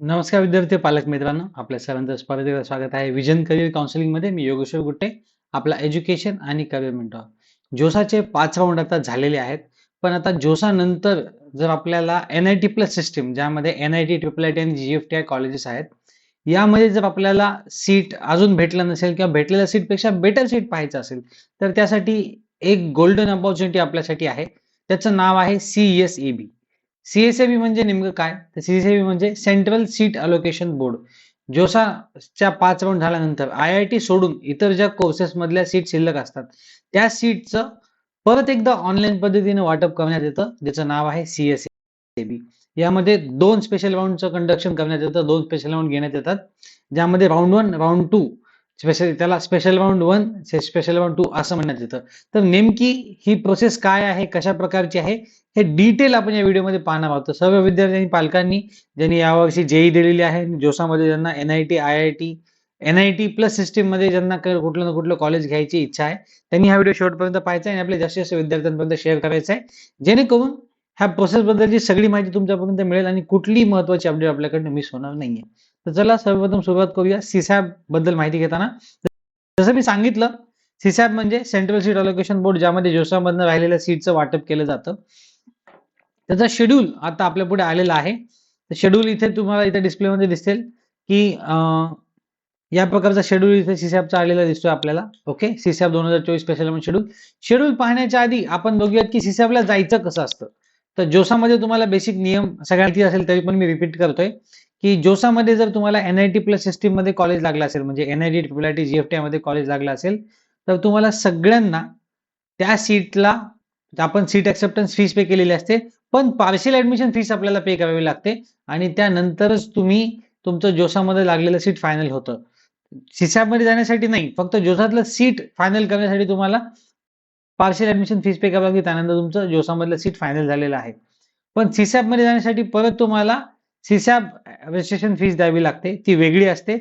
नमस्कार विद्यार्थी पालक मित्रांनो आपल्या सर्वांचं परत एकदा स्वागत आहे. विजन करिअर काउन्सिलिंगमध्ये मी योगेश्वर गुट्टे आपला एज्युकेशन आणि करिअर मेंटॉर जोसाचे पाच राऊंड आता झालेले आहेत. पण आता जोसानंतर जर आपल्याला N I T plus system ज्यामध्ये N I T triple I T आणि G F T I colleges आहेत यामध्ये जर आपल्याला सीट अजून भेटलं नसेल किंवा भेटलेल्या सीटपेक्षा बेटर सीट पाहायचं असेल तर त्यासाठी एक गोल्डन अपॉर्च्युनिटी आपल्यासाठी आहे. त्याचं नाव आहे C S E B CSAB म्हणजे नेमकं काय? तर सीएसएबी म्हणजे सेंट्रल सीट अलोकेशन बोर्ड जोसाच्या पाच राऊंड झाल्यानंतर आय आय टी सोडून इतर ज्या कोर्सेस मधल्या सीट शिल्लक असतात त्या सीटचं परत एकदा ऑनलाईन पद्धतीने वाटप करण्यात येतं ज्याचं नाव आहे सीएसएबी यामध्ये दोन स्पेशल राऊंडचं कंडक्शन करण्यात येतं दोन स्पेशल राऊंड घेण्यात येतात. ज्यामध्ये round one round two special त्याला special round one special round two असं म्हणण्यात येतं. तर नेमकी ही प्रोसेस काय आहे कशा प्रकारची आहे हे डिटेल आपण या व्हिडिओमध्ये पाहणार आहोत. सर्व विद्यार्थ्यांनी पालकांनी ज्यांनी यावर्षी जेई दिलेली आहे जोसामध्ये ज्यांना N I T I I T N I T plus सिस्टीममध्ये ज्यांना कुठलं ना कुठलं कॉलेज घ्यायची इच्छा आहे त्यांनी हा व्हिडिओ शेवटपर्यंत पाहायचा आहे आणि आपल्या जास्तीत जास्त विद्यार्थ्यांपर्यंत शेअर करायचा आहे. जेणेकरून ह्या प्रोसेस बद्दलची सगळी माहिती तुमच्यापर्यंत मिळेल आणि कुठलीही महत्वाची अपडेट आपल्याकडनं मिस होणार नाहीये. तर चला सर्वप्रथम सुरुवात करूया. सीसॅबबद्दल माहिती घेताना. जसं मी सांगितलं सीसॅब म्हणजे सेंट्रल सीट अलोकेशन बोर्ड ज्यामध्ये जोसामधनं राहिलेल्या सीटचं वाटप केलं जातं. त्याचा शेड्यूल आता आपल्या पुढे आलेला आहे. शेड्यूल इथे तुम्हाला इथे डिस्प्लेमध्ये दिसेल की या प्रकारचा शेड्यूल इथे सीसॅबचा आलेला दिसतोय आपल्याला. ओके सीसॅब दोन हजार चोवीस स्पेशल शेड्यूल शेड्यूल पाहण्याच्या आधी आपण बघूयात की सीसॅबला जायचं कसं असतं. तर जोसामध्ये तुम्हाला बेसिक नियम सगळ्यांची असेल तरी पण मी रिपीट करतोय की जोसामध्ये जर तुम्हाला एनआयटी प्लस सिस्टीममध्ये कॉलेज लागला असेल म्हणजे NIT triple I T GFT मध्ये कॉलेज लागला असेल तर तुम्हाला सगळ्यांना त्या सीटला आपण सीट ऍक्सेप्टन्स फीस पे केलेली असते पण पार्शियल ऍडमिशन फीस आपल्याला पे करावी लागते आणि त्यानंतरच तुम्ही तुमचं जोसामध्ये लागलेलं सीट फायनल होतं. मध्ये जाण्यासाठी नाही फक्त जोसातलं सीट फायनल करण्यासाठी तुम्हाला पार्शियल ऍडमिशन फीस पे करावं लागते त्यानंतर तुमचं जोसामधलं सीट फायनल झालेलं आहे. पण मध्ये जाण्यासाठी परत तुम्हाला सीसॅप रजिस्ट्रेशन फीस द्यावी लागते. ती वेगळी असते.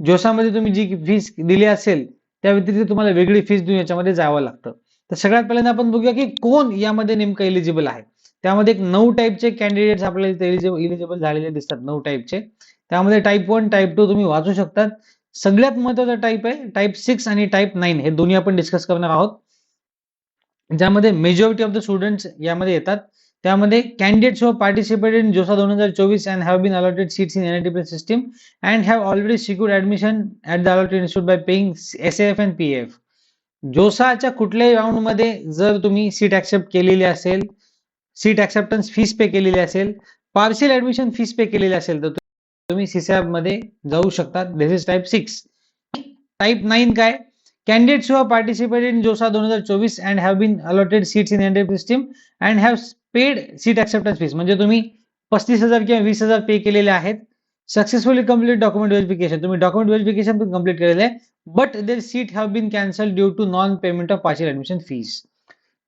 जोसामध्ये तुम्ही जी फीस दिली असेल त्या व्यतिरिक्त तुम्हाला वेगळी फीस देऊन याच्यामध्ये जावं लागतं. तर सगळ्यात पहिल्यांदा आपण बघूया की कोण यामध्ये नेमकं एलिजिबल आहे. त्यामध्ये एक नऊ टाईपचे कॅन्डिडेट्स आपल्याला इलिजिबल झालेले दिसतात नऊ टाईपचे त्यामध्ये टाईप वन टाईप टू तुम्ही वाचू शकतात. सगळ्यात महत्त्वाचा टाईप आहे टाईप सिक्स आणि टाईप नाईन हे दोन्ही आपण डिस्कस करणार आहोत. ज्यामध्ये मेजॉरिटी ऑफ द स्टुडंट्स यामध्ये येतात. त्यामध्ये candidates who participated in JoSAA दोन हजार चोवीस and have been allotted seats in NIT system and have already secured admission at the allotted institute by paying S F and P F जोसाच्या कुठल्याही राऊंडमध्ये जर तुम्ही सीट ऍक्सेप्ट केलेली असेल सीट ऍक्सेप्टन्स फीस पे केलेली असेल पार्शियल ऍडमिशन फीस पे केलेली असेल तर तुम्ही सीसॅबमध्ये जाऊ शकता this is type six type nine काय? Candidates who participated in JoSAA दोन हजार चोवीस and have been allotted seats in NIT system and have paid seat acceptance fees म्हणजे तुम्ही पस्तीस हजार किंवा वीस हजार पे केलेले आहेत. सक्सेसफुली कंप्लीट डॉक्युमेंट व्हेरिफिकेशन तुम्ही डॉक्युमेंट व्हेरिफिकेशन पण कंप्लीट केलेलं आहे. But their seat have been cancel due to non payment of partial admission fees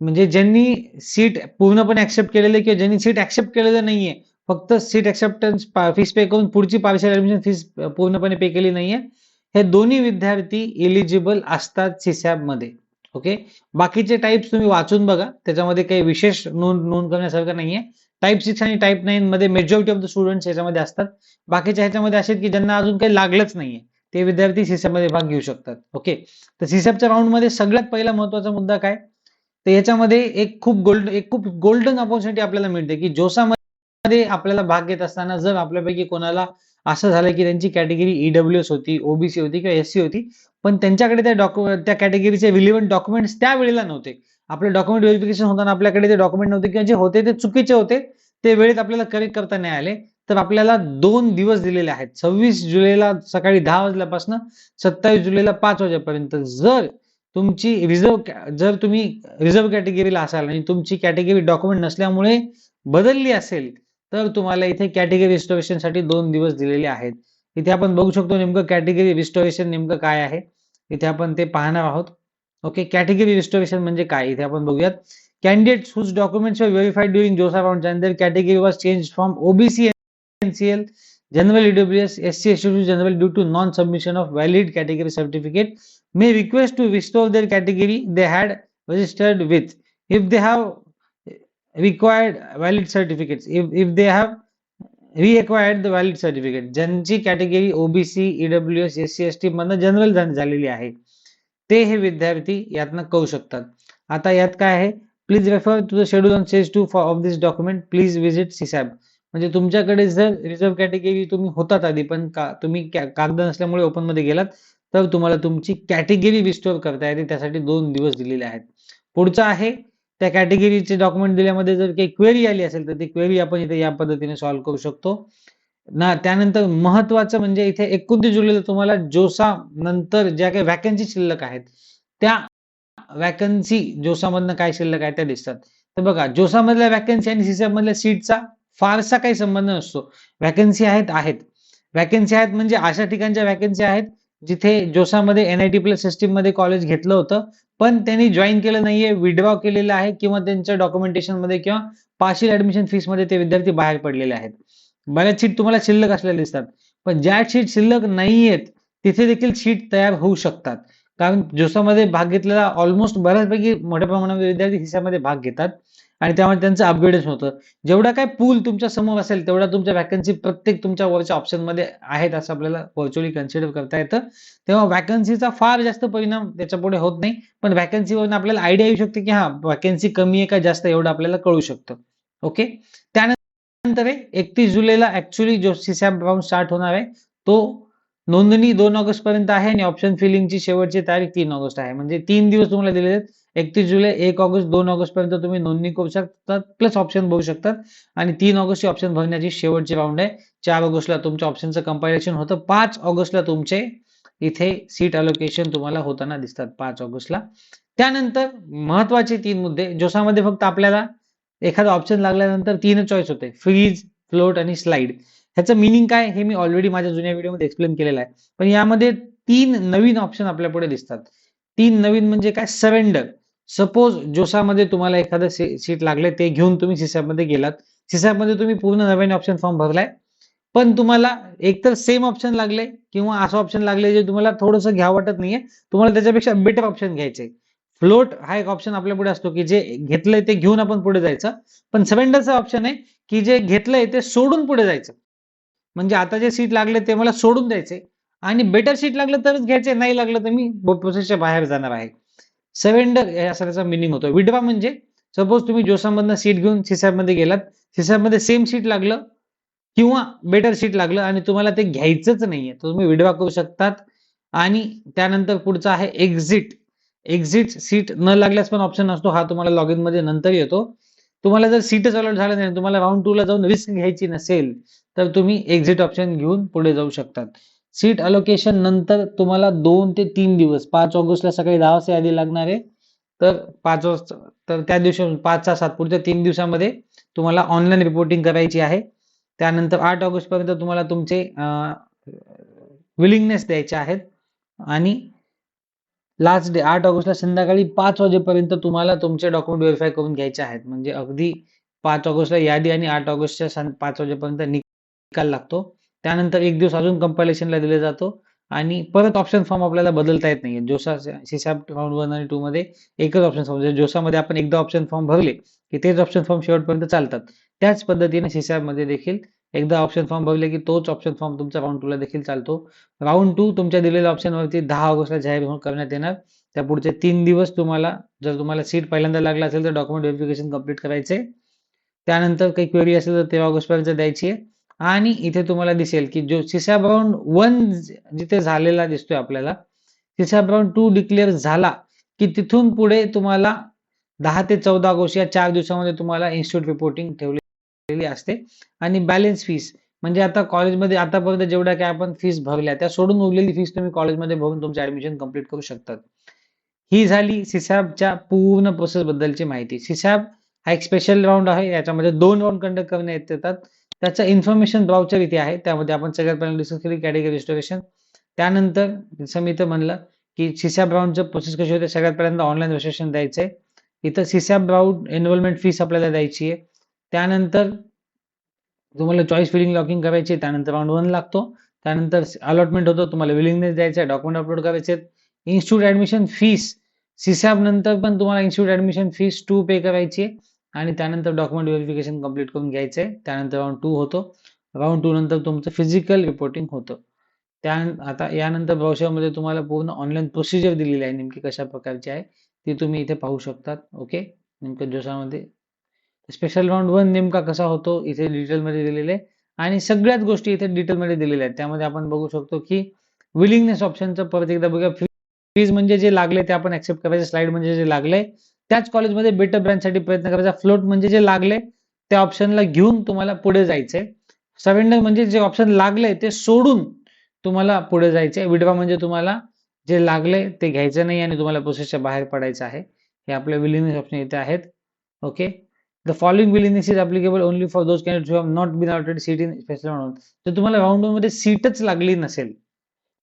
म्हणजे ज्यांनी सीट पूर्णपणे ऍक्सेप्ट केलेलं किंवा ज्यांनी सीट ऍक्सेप्ट केलेलं नाहीये फक्त सीट ऍक्सेप्टन्स फीस पे करून पुढची पार्शियल ऍडमिशन फीस पूर्णपणे पे केली नाहीये हे दोन्ही विद्यार्थी एलिजिबल असतात सीसॅबमध्ये. ओके बाकीचे टाईप्स तुम्ही वाचून बघा. त्याच्यामध्ये काही विशेष नोंद नोंद करण्यासारखं नाहीये. टाईप सिक्स आणि टाईप नाईन मध्ये मेजॉरिटी ऑफ द स्टुडंट्स याच्यामध्ये असतात. बाकीच्या ह्याच्यामध्ये असे की ज्यांना अजून काही लागलंच नाहीये. ते विद्यार्थी सीसॅबमध्ये भाग घेऊ शकतात. ओके तर सीसॅबच्या राऊंडमध्ये सगळ्यात पहिला महत्त्वाचा मुद्दा काय? तर याच्यामध्ये एक खूप गोल्ड एक खूप गोल्डन ऑपॉर्च्युनिटी आपल्याला मिळते की जोसामध्ये आपल्याला भाग घेत असताना जर आपल्यापैकी कोणाला असं झालं की त्यांची कॅटेगरी ईडब्ल्यू एस होती ओबीसी होती किंवा एससी होती. पण त्यांच्याकडे त्या डॉक्यु त्या कॅटेगरीचे रिलिव्हंट डॉक्युमेंट्स त्या वेळेला नव्हते. आपले डॉक्युमेंट व्हेरिफिकेशन होताना आपल्याकडे ते डॉक्युमेंट नव्हते किंवा जे होते ते चुकीचे होते ते वेळेत आपल्याला करेक्ट करता नाही आले. तर आपल्याला दोन दिवस दिलेले आहेत. सव्वीस जुलैला सकाळी दहा वाजल्यापासून सत्तावीस जुलैला पाच वाजेपर्यंत जर तुमची रिझर्व्ह जर तुम्ही रिझर्व्ह कॅटेगरीला असाल आणि तुमची कॅटेगरी डॉक्युमेंट नसल्यामुळे बदलली असेल तर तुम्हाला इथे कॅटेगरी रिस्टोरेशनसाठी दोन दिवस दिलेले आहेत. इथे आपण बघू शकतो नेमकं कॅटेगरी रिस्टोरेशन नेमकं काय आहे. इथे आपण ते पाहणार आहोत. ओके कॅटेगरी रिस्टोरेशन म्हणजे काय? इथे आपण बघूयात. Candidates whose documents were verified during JoSAA round and their category was change from OBC NCL general EWS S C to general due to non submission of valid category certificate may request to restore their category they had registered with if they have required valid certificates. If, if they have reacquired the valid certificate ज्यांची category OBC EW S S C S T मधनं general झालेली आहे ते हे विद्यार्थी यातनं करू शकतात. आता यात काय आहे? Please refer to the schedule on page two four of this document please visit CSAB म्हणजे तुमच्याकडे जर रिझर्व्ह कॅटेगरी तुम्ही होतात आधी पण का तुम्ही कागद नसल्यामुळे ओपनमध्ये गेलात तर तुम्हाला तुमची कॅटेगरी रिस्टोअर करता येते. त्यासाठी दोन दिवस दिलेले आहेत. पुढचं आहे त्या कॅटेगरीचे डॉक्युमेंट दिल्यामध्ये जर काही क्वेरी आली असेल तर ती क्वेरी आपण इथे या पद्धतीने सॉल्व्ह करू शकतो. ना त्यानंतर महत्वाचं म्हणजे इथे एकोणतीस जुलैला तुम्हाला जोसा नंतर ज्या काही वॅकन्सी शिल्लक आहेत त्या वॅकन्सी जोसामधनं काय शिल्लक आहे त्या दिसतात. तर बघा जोसा मधल्या वॅकन्सी आणि सीसॅब मधल्या सीटचा फारसा काही संबंध नसतो. वॅकन्सी आहेत आहेत. वॅकन्सी आहेत म्हणजे अशा ठिकाणच्या वॅकन्सी आहेत जिथे जोसामध्ये एनआयटी प्लस सिस्टीममध्ये कॉलेज घेतलं होतं पण त्यांनी जॉईन केलं नाहीये विड्रॉ केलेलं आहे किंवा त्यांच्या डॉक्युमेंटेशनमध्ये किंवा पार्शियल ऍडमिशन फीसमध्ये ते विद्यार्थी बाहेर पडलेले आहेत. बऱ्याच सीट तुम्हाला शिल्लक असलेल्या दिसतात पण ज्या सीट शिल्लक नाहीयेत तिथे देखील सीट तयार होऊ शकतात. कारण जोसामध्ये भाग घेतलेला ऑलमोस्ट बऱ्याचपैकी मोठ्या प्रमाणामध्ये विद्यार्थी हिस्सामध्ये भाग घेतात. आणि त्यामुळे त्यांचं अपग्रेडेशन होतं. जेवढा काय पूल तुमच्यासमोर असेल तेवढा तुमच्या वॅकन्सी प्रत्येक तुमच्या वरच्या ऑप्शनमध्ये आहेत असं आपल्याला व्हर्च्युअली कन्सिडर करता येतं. तेव्हा वॅकन्सीचा फार जास्त परिणाम त्याच्या पुढे होत नाही पण वॅकन्सीवरून आपल्याला आयडिया येऊ शकते की हा वॅकन्सी कमी आहे का जास्त एवढं आपल्याला कळू शकतं. ओके त्यानंतर एकतीस जुलैला ऍक्च्युली जो सीसॅप राऊंड स्टार्ट होणार आहे तो नोंदणी दोन ऑगस्ट पर्यंत आहे आणि ऑप्शन फिलिंगची शेवटची तारीख तीन ऑगस्ट आहे. म्हणजे तीन दिवस तुम्हाला दिलेले आहेत एकतीस जुलै एक ऑगस्ट दोन ऑगस्ट पर्यंत तुम्ही नोंदणी करू शकतात. प्लस ऑप्शन भरू शकतात. आणि तीन ऑगस्टची ऑप्शन भरण्याची शेवटची राऊंड आहे. चार ऑगस्टला तुमच्या ऑप्शनचं कंपायलेशन होतं. पाच ऑगस्टला तुमचे इथे सीट अलोकेशन तुम्हाला होताना दिसतात. पाच ऑगस्टला. त्यानंतर महत्त्वाचे तीन मुद्दे. जोसामध्ये फक्त आपल्याला एखादा ऑप्शन लागल्यानंतर तीन चॉईस होते. फ्रीज फ्लोट आणि स्लाइड ह्याचं मिनिंग काय हे मी ऑलरेडी माझ्या जुन्या व्हिडिओमध्ये एक्सप्लेन केलेलं आहे. पण यामध्ये तीन नवीन ऑप्शन आपल्या पुढे दिसतात. तीन नवीन म्हणजे काय? सरेंडर सपोज जोसामध्ये तुम्हाला एखादं सीट लागले ते घेऊन तुम्ही सिसॅबमध्ये गेलात. सिसॅबमध्ये तुम्ही पूर्ण नवीन ऑप्शन फॉर्म भरलाय. पण तुम्हाला एकतर सेम ऑप्शन लागले किंवा असं ऑप्शन लागले जे तुम्हाला थोडंसं घ्या वाटत नाहीये. तुम्हाला त्याच्यापेक्षा बेटर ऑप्शन घ्यायचे फ्लोट हा एक ऑप्शन आपल्या पुढे असतो की जे घेतलंय ते घेऊन आपण पुढे जायचं. पण सरेंडरचा ऑप्शन आहे की जे घेतलंय ते सोडून पुढे जायचं. म्हणजे आता जे सीट लागले ते मला सोडून द्यायचे. आणि बेटर सीट लागलं तरच घ्यायचे नाही लागलं तर मी प्रोसेसच्या बाहेर जाणार आहे. सरेंडर या त्याचा मिनिंग होतो. विडवा म्हणजे सपोज तुम्ही जोसामधनं सीट घेऊन सिसॅबमध्ये गेलात सिसाबमध्ये सेम सीट लागलं किंवा बेटर सीट लागलं आणि तुम्हाला ते घ्यायचंच नाहीये तर तुम्ही विडवा करू शकतात. आणि त्यानंतर पुढचा आहे एक्झिट एक्झिट सीट न लागल्यास पण ऑप्शन असतो हा तुम्हाला लॉग इनमध्ये नंतर येतो. तुम्हाला जर सीटच अलॉट झालं नाही तुम्हाला राऊंड टू ला जाऊन रिस्क घ्यायची नसेल तर तुम्ही एक्झिट ऑप्शन घेऊन पुढे जाऊ शकतात. सीट अलोकेशन नंतर तुम्हाला दोन ते तीन दिवस पाच ऑगस्टला सकाळी दहा वाजता यादी लागणार आहे. तर पाच वाजता तर त्या दिवशी पाच सहा सात पुढच्या तीन दिवसामध्ये तुम्हाला ऑनलाईन रिपोर्टिंग करायची आहे. त्यानंतर आठ ऑगस्ट पर्यंत तुम्हाला तुमचे विलिंगनेस द्यायचे आहेत. आणि लास्ट डे आठ ऑगस्टला संध्याकाळी पाच वाजेपर्यंत तुम्हाला तुमचे डॉक्युमेंट व्हेरीफाय करून घ्यायचे आहेत. म्हणजे अगदी पाच ऑगस्टला यादी आणि आठ ऑगस्टच्या पाच वाजेपर्यंत निकाल लागतो. त्यानंतर एक दिवस अजून कंपायलेशनला दिले जातो आणि परत ऑप्शन फॉर्म आपल्याला बदलता येत नाही जोसा सिसॅप राऊंड वन आणि टू मध्ये एकच ऑप्शन म्हणजे फॉर्म जोसामध्ये आपण एकदा ऑप्शन फॉर्म भरले की तेच ऑप्शन फॉर्म शेवटपर्यंत चालतात. त्याच पद्धतीने सिसॅपमध्ये देखील एकदा ऑप्शन फॉर्म भरले की तोच ऑप्शन फॉर्म तुमचा राऊंड टू ला देखील चालतो. राऊंड टू तुमच्या दिलेल्या ऑप्शन वरती दहा ऑगस्टला जाहीर करण्यात येणार. त्या पुढचे तीन दिवस तुम्हाला जर तुम्हाला सीट पहिल्यांदा लागला असेल तर डॉक्युमेंट व्हेरिफिकेशन कंप्लीट करायचे. त्यानंतर काही क्वेरी असेल तर तेरा ऑगस्ट पर्यंत द्यायची आहे. आणि इथे तुम्हाला दिसेल की जो सिसॅब राऊंड वन जिथे झालेला दिसतोय आपल्याला सिसॅब राऊंड टू डिक्लेअर झाला की तिथून पुढे तुम्हाला दहा ते चौदा ऑगस्ट या चार दिवसामध्ये तुम्हाला इन्स्टिट्यूट रिपोर्टिंग ठेवले असते. आणि बॅलेन्स फीस म्हणजे आता कॉलेजमध्ये आतापर्यंत जेवढ्या काय आपण फीस भरल्या त्या सोडून उरलेली फीस तुम्ही कॉलेजमध्ये भरून तुमचे ऍडमिशन कंप्लीट करू शकतात. ही झाली सिसॅबच्या पूर्ण प्रोसेस बद्दलची माहिती. सिसॅब हा एक स्पेशल राऊंड आहे याच्यामध्ये दोन राऊंड कंडक्ट करण्यात येतात. त्याचं इन्फॉर्मेशन ब्राउचर इथे आहे त्यामध्ये आपण सगळ्यात पहिल्यांदा डिस्कस केली कॅटेगरी रिस्टोरेशन त्यानंतर जसं मी इथं म्हणलं की सिसॅब राऊंडचं प्रोसेस कशी होते सगळ्यात पहिल्यांदा ऑनलाईन रजिस्ट्रेशन आहे इथं सिसॅब राऊंड एनरोलमेंट फीस आपल्याला द्यायची आहे. त्यानंतर तुम्हाला चॉईस फिलिंग लॉकिंग करायची त्यानंतर राऊंड वन लागतो. त्यानंतर अलॉटमेंट होतो तुम्हाला विलिंगनेस द्यायचा आहे डॉक्युमेंट अपलोड करायचे इन्स्टिट्यूट ऍडमिशन फीस सिसॅब नंतर पण तुम्हाला institute admission fees to pay करायची आहे. आणि त्यानंतर डॉक्युमेंट व्हेरिफिकेशन कंप्लीट करून घ्यायचं आहे. त्यानंतर राऊंड टू होतो. राऊंड टू नंतर तुमचं फिजिकल रिपोर्टिंग होतं. त्या आता यानंतर ब्राउझरमध्ये तुम्हाला पूर्ण ऑनलाईन प्रोसिजर दिलेली आहे नेमकी कशा प्रकारची आहे ती तुम्ही इथे पाहू शकतात. ओके नेमकं जोशामध्ये स्पेशल राऊंड वन नेमका कसा होतो इथे डिटेलमध्ये दिलेले आहे. आणि सगळ्याच गोष्टी इथे डिटेलमध्ये दिलेल्या आहेत. त्यामध्ये आपण बघू शकतो की विलिंगनेस ऑप्शनचं परत एकदा बघूया. फीज म्हणजे जे लागले ते आपण ऍक्सेप्ट करायचे. स्लाइड म्हणजे जे लागले त्याच कॉलेजमध्ये बेटर ब्रँचसाठी प्रयत्न करायचा. फ्लोट म्हणजे जे लागले त्या ऑप्शनला घेऊन तुम्हाला पुढे जायचंय. सरेंडर म्हणजे जे ऑप्शन लागले ते सोडून तुम्हाला पुढे जायचे विड्रॉ म्हणजे तुम्हाला जे लागले ते घ्यायचं नाही आणि तुम्हाला प्रोसेसच्या बाहेर पडायचं आहे. हे आपले विलिंगनेस ऑप्शन इथे आहेत. Okay the following willingness is applicable only for those candidate have not been already seat in special round तुम्हाला राऊंड वनमध्ये सीटच लागली नसेल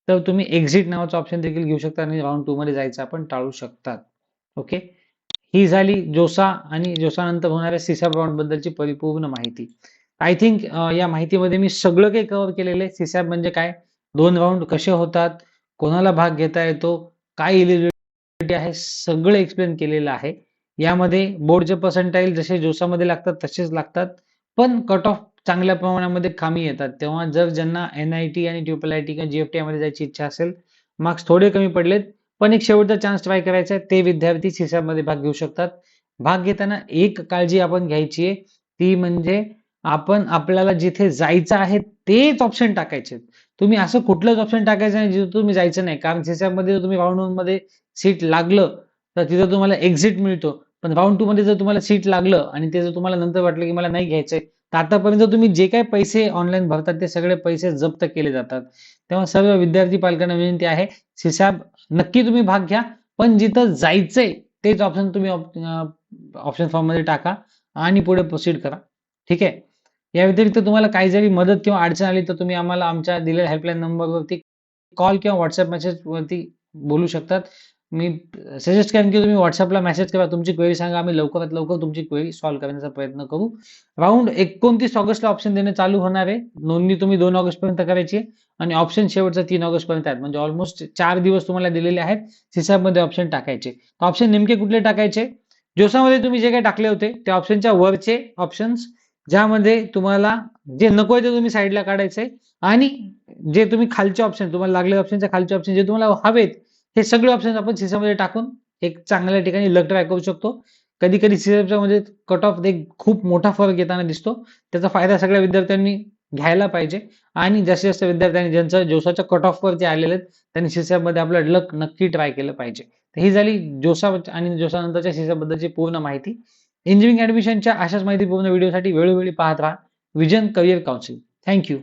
तर तुम्ही एक्झिट नावाचा ऑप्शन देखील घेऊ शकता आणि राऊंड टू मध्ये जायचं आपण टाळू शकतात. ओके ही झाली जोसा आणि जोसानंतर होणाऱ्या सिसाब राऊंड बद्दलची परिपूर्ण माहिती. आय थिंक या माहितीमध्ये मी सगळं काही कव्हर केलेलं आहे. सिसॅब म्हणजे काय? दोन राऊंड कसे होतात? कोणाला भाग घेता येतो? काय इलिजिबिलिटी आहे? सगळं एक्सप्लेन केलेलं आहे. यामध्ये बोर्डचे पर्सेंटाईल जसे जोसामध्ये लागतात तसेच लागतात. पण कट ऑफ चांगल्या प्रमाणामध्ये खामी येतात. तेव्हा जर ज्यांना एन आय टी आणि ट्रिपल आय टी किंवा जीएफटी मध्ये जायची इच्छा असेल मार्क्स थोडे कमी पडलेत पण एक शेवटचा चान्स ट्राय करायचा आहे ते विद्यार्थी सिसॅबमध्ये भाग घेऊ शकतात. भाग घेताना एक काळजी आपण घ्यायची आहे ती म्हणजे आपण आपल्याला जिथे जायचं आहे तेच ऑप्शन टाकायचे तुम्ही असं कुठलंच ऑप्शन टाकायचं नाही जिथे तुम्ही जायचं नाही. कारण सिसॅब तुम्ही राऊंडमध्ये सीट लागलं तर तिथं तुम्हाला एक्झिट मिळतो. पण राऊंड टू मध्ये जर तुम्हाला सीट लागलं आणि ते जर तुम्हाला नंतर वाटलं की मला नाही घ्यायचंय तर आतापर्यंत तुम्ही जे काही पैसे ऑनलाईन भरतात ते सगळे पैसे जप्त केले जातात. तेव्हा सर्व विद्यार्थी पालकांना विनंती आहे सिसाब नक्की तुम्ही भाग घ्या पण जिथं जायचंय तेच ऑप्शन तुम्ही ऑप्शन फॉर्ममध्ये टाका आणि पुढे प्रोसीड करा. ठीक आहे? या व्यतिरिक्त तुम्हाला काही जरी मदत किंवा अडचण आली तर तुम्ही आम्हाला आमच्या दिलेल्या हेल्पलाईन नंबरवरती कॉल किंवा व्हॉट्सअप मेसेजवरती बोलू शकतात. मी सजेस्ट करेन की तुम्ही व्हॉट्सअपला मेसेज करा. तुमची क्वेरी सांगा. आम्ही लवकरात लवकर तुमची क्वेरी सॉल्व्ह करण्याचा प्रयत्न करू. राऊंड एकोणतीस ऑगस्टला ऑप्शन देणे चालू होणार आहे. नोंदणी तुम्ही दोन ऑगस्ट पर्यंत करायची आणि ऑप्शन शेवटचा तीन ऑगस्ट पर्यंत आहेत. म्हणजे ऑलमोस्ट चार दिवस तुम्हाला दिलेले आहेत. सिसाब ऑप्शन टाकायचे. ऑप्शन नेमके कुठले टाकायचे? जोसामध्ये तुम्ही जे काही टाकले होते त्या ऑप्शनच्या वरचे ऑप्शन्स ज्यामध्ये तुम्हाला जे नको आहे ते तुम्ही साईडला काढायचंय. आणि जे तुम्ही खालचे ऑप्शन तुम्हाला लागले ऑप्शनच्या खालचे ऑप्शन जे तुम्हाला हवेत हे सगळे ऑप्शन आपण सीसामध्ये टाकून एक चांगल्या ठिकाणी लग ट्राय करू शकतो. कधी कधी मध्ये कट ऑफ एक खूप मोठा फरक येताना दिसतो. त्याचा फायदा सगळ्या विद्यार्थ्यांनी घ्यायला पाहिजे. आणि जास्तीत जास्त विद्यार्थ्यांनी ज्यांचं जोसाच्या कट ऑफ जे आलेले आहेत त्यांनी सीसामध्ये आपलं लक नक्की ट्राय केलं पाहिजे. तर ही झाली जोसा आणि जोसानंतरच्या सीसाबद्दलची पूर्ण माहिती. इंजिनिअरिंग ऍडमिशनच्या अशाच माहिती पूर्ण व्हिडिओसाठी वेळोवेळी पाहत राहा. Vision career council thank you